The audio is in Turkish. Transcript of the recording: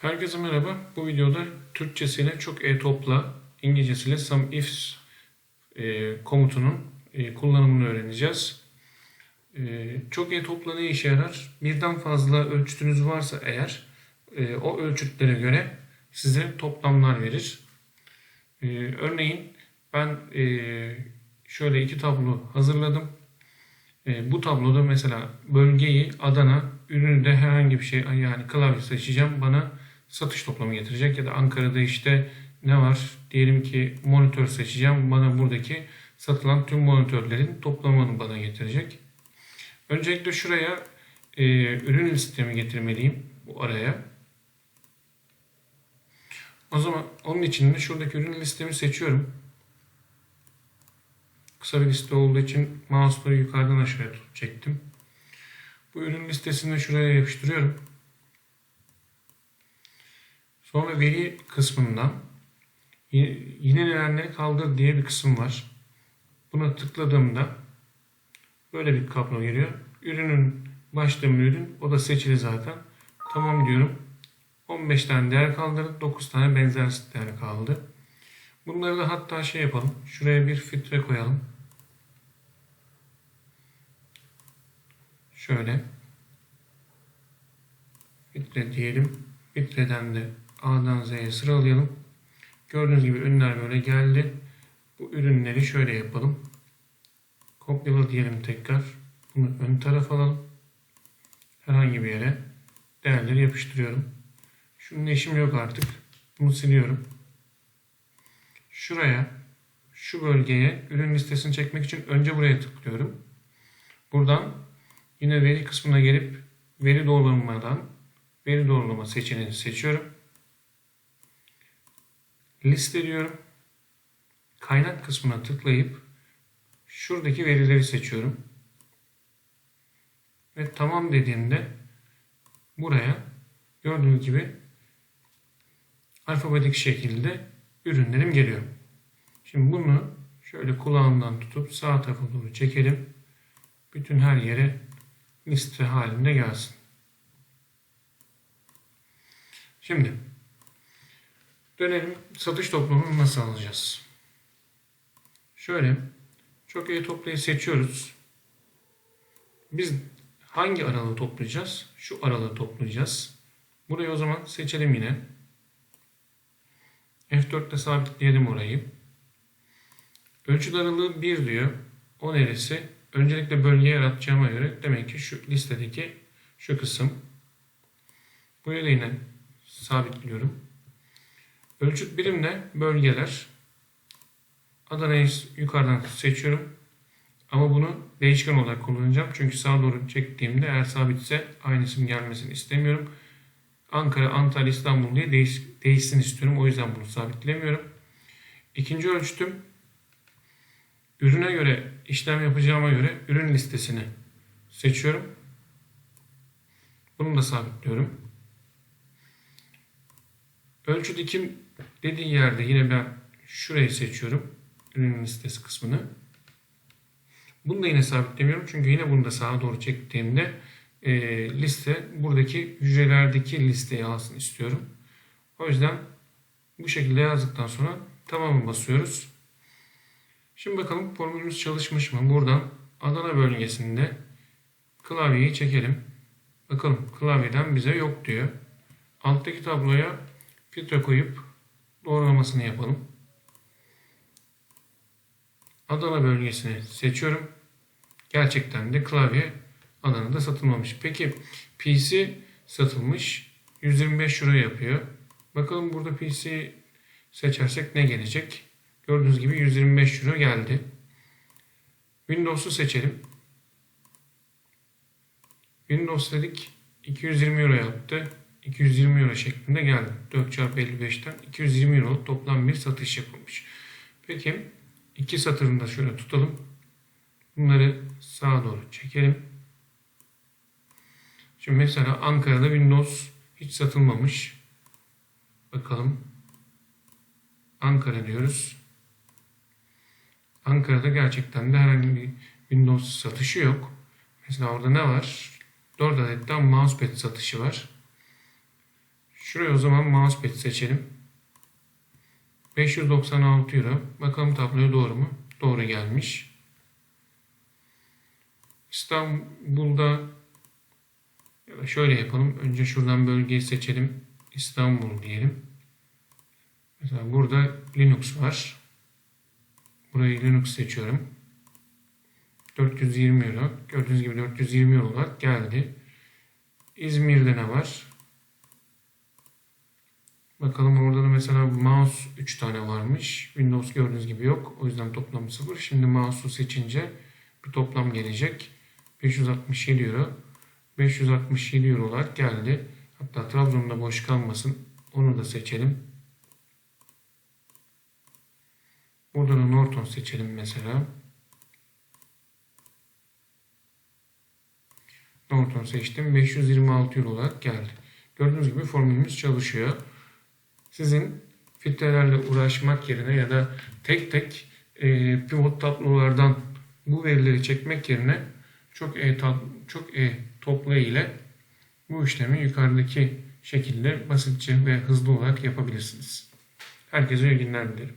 Herkese merhaba. Bu videoda Türkçesiyle çok e-topla, İngilizcesiyle some ifs e, komutunun e, kullanımını öğreneceğiz. E, çok e-topla ne işe yarar? Birden fazla ölçütünüz varsa eğer e, o ölçütlere göre size toplamlar verir. E, örneğin ben e, şöyle iki tablo hazırladım. E, bu tabloda mesela bölgeyi Adana, ürünü de herhangi bir şey yani klavye seçeceğim bana satış toplamı getirecek ya da Ankara'da işte ne var diyelim ki monitör seçeceğim bana buradaki satılan tüm monitörlerin toplamını bana getirecek. Öncelikle şuraya e, ürün listemi getirmeliyim bu araya. O zaman onun için de şuradaki ürün listemi seçiyorum. Kısa bir liste olduğu için mouse'u yukarıdan aşağıya çektim. Bu ürün listesini şuraya yapıştırıyorum. Sonra veri kısmından yine nedenleri kaldır diye bir kısım var. Buna tıkladığımda böyle bir kablo geliyor. Ürünün başlığım ürün. O da seçili zaten. Tamam diyorum. 15 tane değer kaldırdık. 9 tane benzer değer kaldı. Bunları da hatta şey yapalım. Şuraya bir filtre koyalım. Şöyle. Filtre diyelim. Filtreden de A'dan Z'ye sıralayalım. Gördüğünüz gibi ürünler böyle geldi. Bu ürünleri şöyle yapalım. Kopyala diyelim tekrar. Bunu ön tarafa alalım. Herhangi bir yere değerleri yapıştırıyorum. Şunun işim yok artık. Bunu siliyorum. Şuraya, şu bölgeye ürün listesini çekmek için önce buraya tıklıyorum. Buradan yine veri kısmına gelip veri doğrulamadan veri doğrulama seçeneğini seçiyorum liste diyorum. Kaynak kısmına tıklayıp şuradaki verileri seçiyorum. Ve tamam dediğimde buraya gördüğünüz gibi alfabetik şekilde ürünlerim geliyor. Şimdi bunu şöyle kulağımdan tutup sağ tarafa doğru çekelim. Bütün her yere liste halinde gelsin. Şimdi Dönelim satış toplamını nasıl alacağız? Şöyle çok iyi toplayı seçiyoruz. Biz hangi aralığı toplayacağız? Şu aralığı toplayacağız. Burayı o zaman seçelim yine. F4'te sabitleyelim orayı. Ölçü aralığı 1 diyor. O neresi? Öncelikle bölgeye yaratacağıma göre demek ki şu listedeki şu kısım. Buraya da yine sabitliyorum. Ölçüt birimle bölgeler. Adana'yı yukarıdan seçiyorum. Ama bunu değişken olarak kullanacağım. Çünkü sağa doğru çektiğimde eğer sabitse aynı isim gelmesini istemiyorum. Ankara, Antalya, İstanbul diye değiş, değişsin istiyorum. O yüzden bunu sabitlemiyorum. İkinci ölçütüm ürüne göre işlem yapacağıma göre ürün listesini seçiyorum. Bunu da sabitliyorum. Ölçü dikim dediği yerde yine ben şurayı seçiyorum. Ürün listesi kısmını. Bunu da yine sabitlemiyorum. Çünkü yine bunu da sağa doğru çektiğimde e, liste buradaki hücrelerdeki listeyi alsın istiyorum. O yüzden bu şekilde yazdıktan sonra tamamı basıyoruz. Şimdi bakalım formülümüz çalışmış mı? Buradan Adana bölgesinde klavyeyi çekelim. Bakalım klavyeden bize yok diyor. Alttaki tabloya filtre koyup doğrulamasını yapalım. Adana bölgesini seçiyorum. Gerçekten de klavye Adana'da satılmamış. Peki PC satılmış. 125 euro yapıyor. Bakalım burada PC seçersek ne gelecek? Gördüğünüz gibi 125 euro geldi. Windows'u seçelim. Windows dedik 220 euro yaptı. 220 euro şeklinde geldi. 4 çarpı 55'ten 220 euro toplam bir satış yapılmış. Peki iki satırını da şöyle tutalım. Bunları sağa doğru çekelim. Şimdi mesela Ankara'da Windows hiç satılmamış. Bakalım. Ankara diyoruz. Ankara'da gerçekten de herhangi bir Windows satışı yok. Mesela orada ne var? 4 adetten mousepad satışı var. Şuraya o zaman mousepad seçelim. 596 euro. Bakalım tabloya doğru mu? Doğru gelmiş. İstanbul'da ya da şöyle yapalım. Önce şuradan bölgeyi seçelim. İstanbul diyelim. Mesela burada Linux var. Burayı Linux seçiyorum. 420 euro. Gördüğünüz gibi 420 euro olarak geldi. İzmir'de ne var? Bakalım orada da mesela mouse 3 tane varmış. Windows gördüğünüz gibi yok. O yüzden toplam 0. Şimdi mouse'u seçince bir toplam gelecek. 567 euro. 567 euro olarak geldi. Hatta Trabzon'da boş kalmasın. Onu da seçelim. Burada da Norton seçelim mesela. Norton seçtim. 526 euro olarak geldi. Gördüğünüz gibi formülümüz çalışıyor. Sizin filtrelerle uğraşmak yerine ya da tek tek e, pivot tablolardan bu verileri çekmek yerine çok e, çok e topla ile bu işlemi yukarıdaki şekilde basitçe ve hızlı olarak yapabilirsiniz. Herkese iyi günler dilerim.